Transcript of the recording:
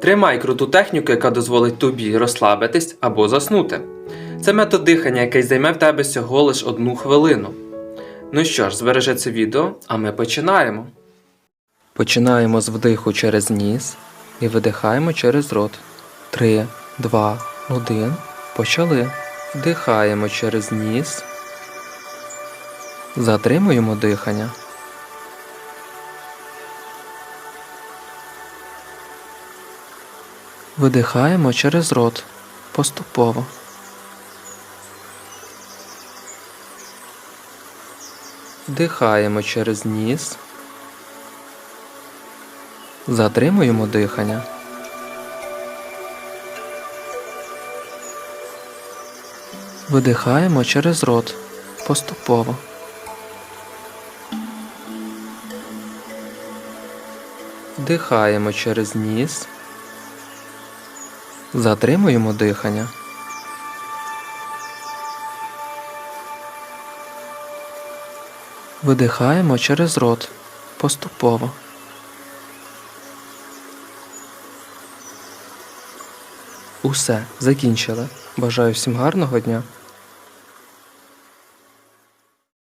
Тримай круту техніку, яка дозволить тобі розслабитись або заснути. Це метод дихання, який займе в тебе всього лиш одну хвилину. Ну що ж, збережи це відео, а ми починаємо. Починаємо з вдиху через ніс і видихаємо через рот. 3, 2, 1. Почали. Вдихаємо через ніс. Затримуємо дихання. Видихаємо через рот поступово. Вдихаємо через ніс. Затримуємо дихання. Видихаємо через рот поступово. Вдихаємо через ніс. Затримуємо дихання. Видихаємо через рот поступово. Усе, закінчили. Бажаю всім гарного дня.